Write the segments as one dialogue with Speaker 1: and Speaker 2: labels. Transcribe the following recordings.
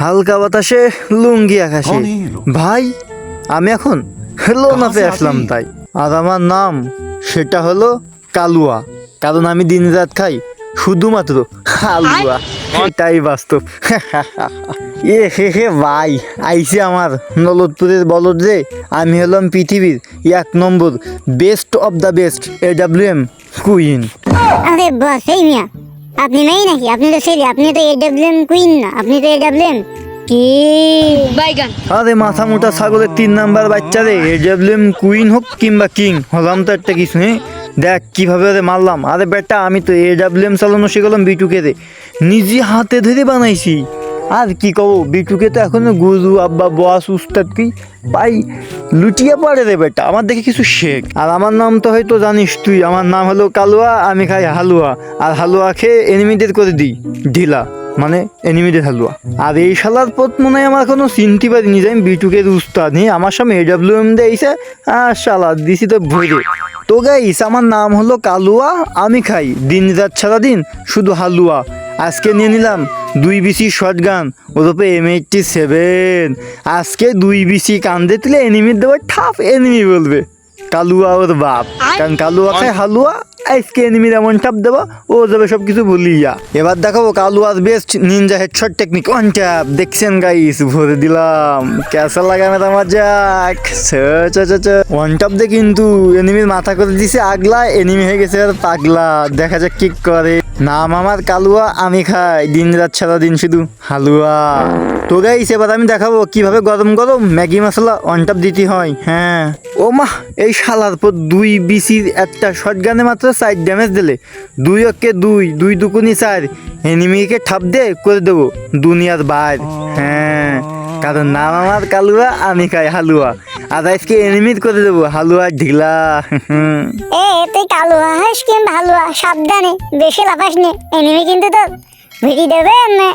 Speaker 1: হালকা বাতাসে লুঙ্গি আকাশে? ভাই আমি এখন লোনাতে আসলাম তাই। আর আমার নাম সেটা হলো কালুয়া। কারণ আমি দিন রাত খাই শুধুমাত্র হালুয়া। এটাই বাস্তব। এ হে হে ভাই আইসে আমার নলদপুরের বলদ যে আমি হলাম পৃথিবীর এক নম্বর best of the best A W M queen
Speaker 2: আরে বাস এই মিয়া আপনি মেয়ে নাকি? আপনি তো ছেলে আপনি তো এডব্লিউএম কুইন না। আপনি তো এডব্লিউএম কি?
Speaker 3: বাইগান।
Speaker 1: আরে মাথা মোটা ছাগলের তিন নাম্বার বাচ্চা রে এডব্লিউএম কুইন হোক কিংবা কিং হলাম তো একটা কিছু হ্যাঁ? দেখ কীভাবে ওরে মারলাম। আরে বেটা আমি তো এডব্লিউএম চালানো শিখলাম বিটুকে রে। নিজে হাতে ধরে বানাইছি। আর কি কব বিটুকে তো এখনও গুরু আব্বা বস উস্তাদ কি? পাই লুটিয়ে পড়ে রে বেটা, আমার দেখে কিছু শেখ। আর আমার নাম তো হয়তো জানিস তুই, আমার নাম হলো কালুয়া, আমি খাই হালুয়া। আর হালুয়া খেয়ে এনিমিদের করে দিই, ঢিলা মানে এনিমিদের হালুয়া। আর এই শালার পথ মনে হয় আমার কোনো চিনতে পারিনি, যে আমি বিটুকে উস্তাদ নেই আমার সামনে এডাব্লিউ এম দিয়েছে আর শালা দিছি তো ভরে তো গাইস আমার নাম হলো কালুয়া, আমি খাই, দিন রাত সারা দিন, শুধু হালুয়া। আজকে নিয়ে নিলাম দুই BC short gun ওরপে M eighty seven আজকে দুই বিসি কান্দে তুলে এনিমির দেবো ঠাপ এনিমি বলবে। কালুয়া ওর বাপ। কারণ কালুয়া খায় হালুয়া আজকে এনিমির এমন টাপ দেবো, ও যাবে সব কিছু ভুলিয়া। এবার দেখাবো কালুয়ার best ninja headshot technique one tap দেখছেন গাইস ভরে দিলাম। কেসা লাগা মেতা মজাক। ওয়ান ট্যাপ দিয়ে কিন্তু এনিমির মাথা করে দিছে আগলা এনিমি হয়ে গেছে আর পাগলা। দেখা যাক কি করে। নাম আমার কালুয়া, আমি খাই। দিন রাত, সারা দিন শুধু হালুয়া। তো গাইস এবার আমি দেখাবো কীভাবে গরম গরম ম্যাগি মশলা অন টপ দিতে হয়। হ্যাঁ। ও মা এই শালার পর দুই বিসির একটা শর্ট গানে মাত্র সাইড ড্যামেজ দিলে। দুই অক্কে দুই দুই দুকুনি চার। এনিমিকে ঠাপ দে করে দেবো। দুনিয়ার বাইর হ্যাঁ। কারণ নাম আমার কালুয়া আমি খাই হালুয়া। আর আজকে এনিমিট করে দেবো? হালুয়া ঢিলা।
Speaker 2: এ তুই কালো হাস কিংবা ভালো সাবধানে। বেশি লাফাস নে। এনিমি কিন্তু তো ভিড়ি দেবে এমনি।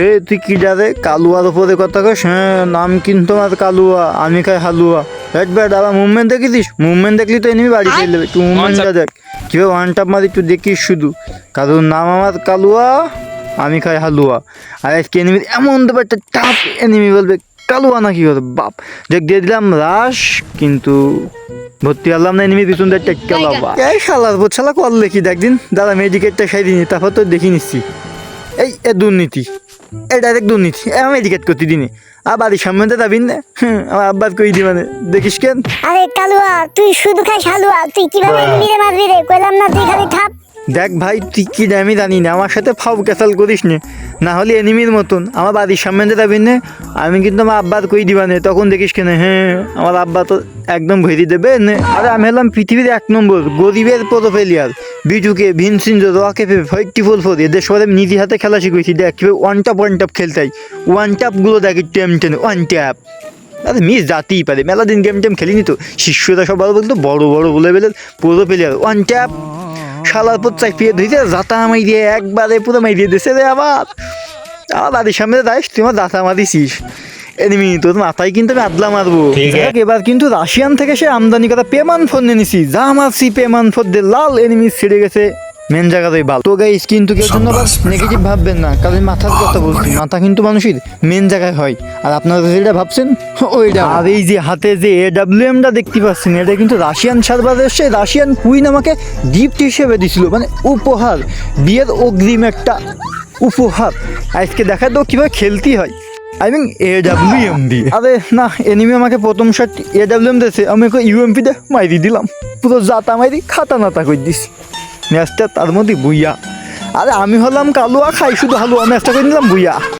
Speaker 1: এ তুই কি যাবে কালুয়ার উপরে কথা কস? হ্যাঁ নাম কিন্তু আমার কালুয়া। আমি খাই হালুয়া। ব্যাট আবার মুভমেন্ট দেখেছিস? মুভমেন্ট দেখলি তো এনিমি বাড়ি ফেলে দেবে। একটু মুভমেন্টটা দেখ। কীভাবে ওয়ান টাপ মারি একটু দেখিস শুধু। কারণ নাম আমার কালুয়া আমি খাই হালুয়া। আর আজকে এনিমি এমন দেবে একটা টাপ এনিমি বলবে। কালুয়া না কি হবে বাপ? দেখ দিয়ে দিলাম রাস কিন্তু ভর্তি হলাম না এনিমি পিছন দিয়ে টেক্কা বাবা এই শালার বোঝালা করলে কি? দেখদিন দাদা মেডিকেটটা খাই দিনি তারপর তো দেখি নিচ্ছি। এই এ দুর্নীতি। এ ডাইরেক্ট দুর্নীতি। আমি এডিকেট করতে দিনে। আর বাড়ির সামনে তো যাবিন না। আমার আব্বার কই দি মানে? দেখিস কেন?
Speaker 2: আরে কালুয়া তুই শুধু খাস হালুয়া। তুই কীভাবে মারবি রে? কইলাম না তুই খালি ঠাপ
Speaker 1: দেখ ভাই, তুই কি আমি জানি না, আমার সাথে ফাউ ক্যাসাল করিস নে। না হলে এনিমির মতন। আমার বাড়ির সামনে তো যাবিন না। আমি কিন্তু আমার আব্বার কই দিবা নে, তখন দেখিস কেন হ্যাঁ আমার আব্বা তো একদম ভেরি দেবে নে। আরে আমি হলাম পৃথিবীর এক নম্বর গরিবের প্রোফেলিয়ার বিটুকে, ভিনসিনজ রকে ফৈটি ফুল ফোর, এদের সবাই আমি নিজে হাতে খেলা শিখেছি। দেখ, কীভাবে ওয়ান টাপ ওয়ান টাপ খেলতাই ওয়ান টাপগুলো দেখ, টেম, টেন ওয়ান ট্যাপ আরে মিস যাতেই পারে। মেলা দিন গেম টেম খেলিনি তো? শিষ্যরা সব বলতো, বড় বড় বলে বেলে পুরো প্লেয়ার ওয়ান ট্যাপ শালার পর চাইপিয়ে ধুইতে জাতা মাই দিয়ে একবারে পুরো মাই দিয়ে দিছে রে আবার। আমার বাড়ির সামনে যাইস তুই আমার দাতা মারিছিস এনিমি তোর মাথায় কিন্তু আমি আদলা মারবো। এবার কিন্তু রাশিয়ান থেকে সে আমদানি করা পেমান ফোন নিয়ে নিছি যা মারছি পেমান ফোন দিয়ে লাল এনিমি ছিঁড়ে গেছে। মেন জায়গাতেই বাল তো গাইস কিন্তু কেউ জন্য নেগেটিভ ভাববেন না কারণ মাথার কথা বলছি। মাথা কিন্তু মানুষের মেন জায়গায় হয়। আর আপনারা যেটা ভাবছেন ওইটা আর এই যে হাতে যে এ ডাব্লিউএমটা দেখতে পাচ্ছেন এটা কিন্তু রাশিয়ান সার্ভার এসে রাশিয়ান কুইন আমাকে গিফট হিসেবে দিছিল। মানে উপহার বিয়ের অগ্রিম একটা উপহার। আজকে দেখা তো কীভাবে খেলতে হয়। I mean A W M দিয়ে। আরে না এনিমি আমাকে প্রথম শট এ ডাব্লিউ এম দিয়েছে। আমি ইউএমপি দে মাইরি দিলাম। পুরো জাতা মাইরি খাতা নাতা করে দিছি। ম্যাচটা তার মধ্যে বুইয়া। আরে আমি হলাম কালুয়া, খাই শুধু হালুয়া ম্যাচটা করে নিলাম বুইয়া।